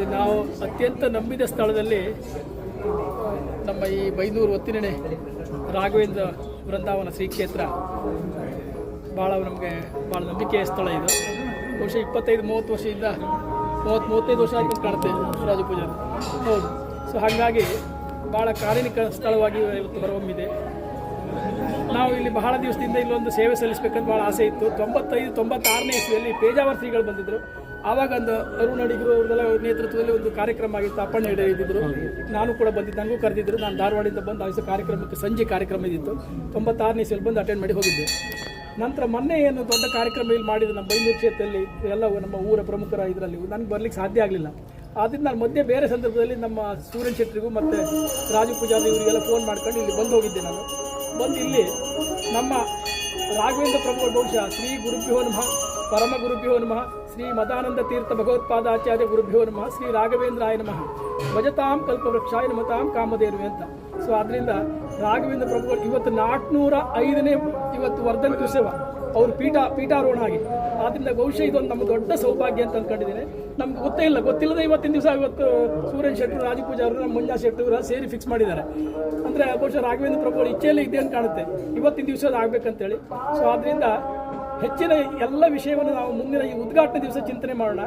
ನೋಡಿ ನಾವು ಅತ್ಯಂತ ನಂಬಿದ ಸ್ಥಳದಲ್ಲಿ, ನಮ್ಮ ಈ ಬೈನೂರು ಒತ್ತಿನೆಣೆ ರಾಘವೇಂದ್ರ ಶ್ರೀ ಕ್ಷೇತ್ರ ಭಾಳ ನಮಗೆ ಭಾಳ ನಂಬಿಕೆಯ ಸ್ಥಳ ಇದು. ಬಹುಶಃ ಇಪ್ಪತ್ತೈದು, ಮೂವತ್ತು ವರ್ಷದಿಂದ, ಮೂವತ್ತು, ಮೂವತ್ತೈದು ವರ್ಷ ಆಗಿ ಕಾಣುತ್ತೆ ರಾಜ ಪೂಜೆ ಹೌದು. ಸೊ ಹಾಗಾಗಿ ಭಾಳ ಕಾರಣಿಕ ಸ್ಥಳವಾಗಿ ಇವತ್ತು ಹೊರಹೊಮ್ಮಿದೆ. ನಾವು ಇಲ್ಲಿ ಬಹಳ ದಿವಸದಿಂದ ಇಲ್ಲೊಂದು ಸೇವೆ ಸಲ್ಲಿಸಬೇಕಂತ ಭಾಳ ಆಸೆ ಇತ್ತು. ತೊಂಬತ್ತೈದು, ತೊಂಬತ್ತಾರನೇ ಇಸ್ವಿಯಲ್ಲಿ ಪೇಜಾವರ್ತಿಗಳು ಬಂದಿದ್ದರು ಆವಾಗ ಒಂದು ಅರುಣ್ ಅಡಿಗರು ಅವ್ರದ್ದೆಲ್ಲ ನೇತೃತ್ವದಲ್ಲಿ ಒಂದು ಕಾರ್ಯಕ್ರಮ ಆಗಿತ್ತು, ಅಪ್ಪಣ್ಣ ಇದ್ದಿದ್ರು. ನಾನು ಕೂಡ ಬಂದಿದ್ದು ನನಗೂ ಕರೆದಿದ್ದರು ನಾನು ಧಾರವಾಡದಿಂದ ಬಂದು ಆಯ್ತು ಕಾರ್ಯಕ್ರಮಕ್ಕೆ ಸಂಜೆ ಕಾರ್ಯಕ್ರಮ ಇದ್ದಿತ್ತು. ತೊಂಬತ್ತಾರನೇ ಸಲ ಬಂದು ಅಟೆಂಡ್ ಮಾಡಿ ಹೋಗಿದ್ದೆ. ನಂತರ ಮೊನ್ನೆ ಏನು ದೊಡ್ಡ ಕಾರ್ಯಕ್ರಮ ಇಲ್ಲಿ ಮಾಡಿದ ನಮ್ಮ ಬೈಂದೂರು ಕ್ಷೇತ್ರದಲ್ಲಿ ಎಲ್ಲ ನಮ್ಮ ಊರ ಪ್ರಮುಖರ ಇದರಲ್ಲಿ. ನನಗೆ ಬರಲಿಕ್ಕೆ ಸಾಧ್ಯ ಆಗಲಿಲ್ಲ. ಆದ್ದರಿಂದ ನಾನು ಮಧ್ಯೆ ಬೇರೆ ಸಂದರ್ಭದಲ್ಲಿ ನಮ್ಮ ಸೂರ್ಯನ್ ಶೆಟ್ಟಿಗೂ ಮತ್ತು ರಾಜು ಪೂಜಾರಿ ಇವರಿಗೆಲ್ಲ ಫೋನ್ ಮಾಡ್ಕೊಂಡು ಇಲ್ಲಿ ಬಂದು ಹೋಗಿದ್ದೆ ನಾನು. ಬಂದು ಇಲ್ಲಿ ನಮ್ಮ ರಾಘವೇಂದ್ರ ಪ್ರಭು ಬಹುಶಃ ಶ್ರೀ ಗುರುಭ್ಯೋ ನಮಃ ಪರಮ ಗುರುಭ್ಯೋ ನಮಃ ಶ್ರೀ ಮದಾನಂದ ತೀರ್ಥ ಭಗವತ್ಪಾದಾಚಾರ್ಯ ಗುರುಭ್ಯೋ ನಮಃ, ಶ್ರೀ ರಾಘವೇಂದ್ರಾಯ ನಮಃ. ಭಜತಾಂ ಕಲ್ಪವೃಕ್ಷಾಯ ನಮತಾಂ ಕಾಮಧೇನುವೆ ಅಂತ. ಸೊ ಅದರಿಂದ ರಾಘವೇಂದ್ರ ಪ್ರಭು ಇವತ್ತು ನಾಲ್ಕುನೂರ ಐದನೇ ಇವತ್ತು ವರ್ಧನ್ ಉತ್ಸವ ಅವರು ಪೀಠ, ಪೀಠಾರೋಹಣ ಆಗಿ ಆದ್ದರಿಂದ ಬಹುಶಃ ಇದೊಂದು ನಮ್ಮ ದೊಡ್ಡ ಸೌಭಾಗ್ಯ ಅಂತ ಅಂದ್ಕೊಂಡಿದ್ದೀನಿ ನಮ್ಗೆ ಗೊತ್ತೇ ಇಲ್ಲ, ಗೊತ್ತಿಲ್ಲದೆ ಇವತ್ತಿನ ದಿವಸ ಇವತ್ತು ಸೂರ್ಯನ್ ಶೆಟ್ಟರು ರಾಜಪೂಜಾ ಅವರು, ನಮ್ಮ ಮಂಜಾ ಶೆಟ್ಟರು ಸೇರಿ ಫಿಕ್ಸ್ ಮಾಡಿದ್ದಾರೆ. ಅಂದರೆ ಬಹುಶಃ ರಾಘವೇಂದ್ರ ಪ್ರಭು ಇಚ್ಛೆಯಲ್ಲೇ ಇದೆ ಅಂತ ಕಾಣುತ್ತೆ. ಇವತ್ತಿನ ದಿವಸ ಆಗ್ಬೇಕಂತೇಳಿ. ಸೊ ಆದ್ದರಿಂದ ಹೆಚ್ಚಿನ ಎಲ್ಲ ವಿಷಯವನ್ನು ನಾವು ಮುಂದಿನ ಈ ಉದ್ಘಾಟನೆ ದಿವಸ ಚಿಂತನೆ ಮಾಡೋಣ.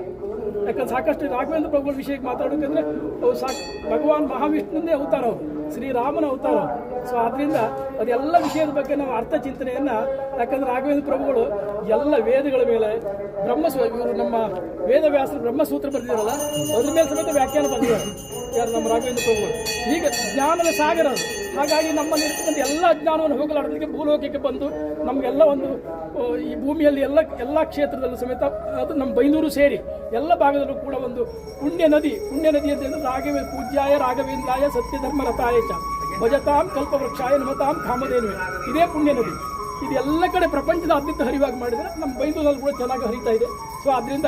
ಯಾಕಂದ್ರೆ ಸಾಕಷ್ಟು ರಾಘವೇಂದ್ರ ಪ್ರಭುಗಳ ವಿಷಯಕ್ಕೆ ಮಾತಾಡೋಕಂದ್ರೆ ಅವು ಸಾಕ್ ಭಗವಾನ್ ಮಹಾವಿಷ್ಣುವೇ ಅವತಾರ ಅವರು. ಶ್ರೀರಾಮನ ಅವತಾರ ಅವರು. ಸೊ ಆದ್ದರಿಂದ ಅದೆಲ್ಲ ವಿಷಯದ ಬಗ್ಗೆ ನಾವು ಅರ್ಥ ಚಿಂತನೆಯನ್ನು, ಯಾಕಂದ್ರೆ ರಾಘವೇಂದ್ರ ಪ್ರಭುಗಳು ಎಲ್ಲ ವೇದಗಳ ಮೇಲೆ ಬ್ರಹ್ಮ ಇವರು ನಮ್ಮ ವೇದವ್ಯಾಸರು ಬ್ರಹ್ಮಸೂತ್ರ ಬರೆದಿರಲ್ಲ ಅದ್ರ ಮೇಲೆ ಸಮೇತ ವ್ಯಾಖ್ಯಾನ ಬಂದಿದ್ದಾರೆ. ಯಾರು ನಮ್ಮ ರಾಘವೇಂದ್ರ ಪ್ರಭುಗಳು? ಈಗ ಜ್ಞಾನದ ಸಾಗರ ಹಾಗಾಗಿ ನಮ್ಮಲ್ಲಿ ಇರ್ತಕ್ಕಂಥ ಎಲ್ಲ ಜ್ಞಾನವನ್ನು ಹೋಗಲಾಡೋದಕ್ಕೆ ಭೂಲೋಕಕ್ಕೆ ಬಂದು ನಮಗೆಲ್ಲ ಒಂದು ಈ ಭೂಮಿಯಲ್ಲಿ ಎಲ್ಲ ಎಲ್ಲ ಕ್ಷೇತ್ರದಲ್ಲೂ ಸಮೇತ, ಅದು ನಮ್ಮ ಬೈಂದೂರು ಸೇರಿ ಎಲ್ಲ ಭಾಗದಲ್ಲೂ ಕೂಡ ಒಂದು ಪುಣ್ಯ ನದಿ ಪುಣ್ಯ ನದಿ ಅಂತ ಹೇಳಿದ್ರೆ ರಾಘವೇ ಪೂಜ್ಯಾಯ, ರಾಘವೇಂದ್ರಾಯ ಸತ್ಯಧರ್ಮ ರಥಾಯಚ ಭಜತಾಂ ಕಲ್ಪವೃಕ್ಷಾಯ ನಮತಾಂ ಕಾಮಧೇನುವೆ. ಇದೇ ಪುಣ್ಯ ನದಿ. ಇದು ಎಲ್ಲ ಕಡೆ ಪ್ರಪಂಚದಾದ್ಯಂತ ಹರಿವಾಗಿ ಮಾಡಿದರೆ ನಮ್ಮ ಬೈದೂರಲ್ಲಿ ಕೂಡ ಚೆನ್ನಾಗಿ ಹರಿತಾ ಇದೆ. ಸೊ ಅದರಿಂದ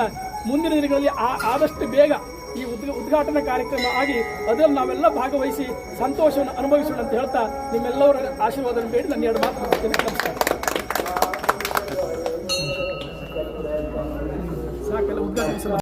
ಮುಂದಿನ ದಿನಗಳಲ್ಲಿ ಆದಷ್ಟು ಬೇಗ ಈ ಉದ್ ಉದ್ಘಾಟನಾ ಕಾರ್ಯಕ್ರಮ ಆಗಿ ಅದರಲ್ಲಿ ನಾವೆಲ್ಲ ಭಾಗವಹಿಸಿ ಸಂತೋಷವನ್ನು ಅನುಭವಿಸೋಣ ಅಂತ ಹೇಳ್ತಾ ನಿಮ್ಮೆಲ್ಲರ ಆಶೀರ್ವಾದ ಬೇಡಿ. ನನ್ನ ಎರಡು ಮಾತು ಮಾಡ್ತೇನೆ ನಮಸ್ಕಾರ. ಸಾಕೆಲ್ಲ ಉದ್ಘಾಟಿಸಲು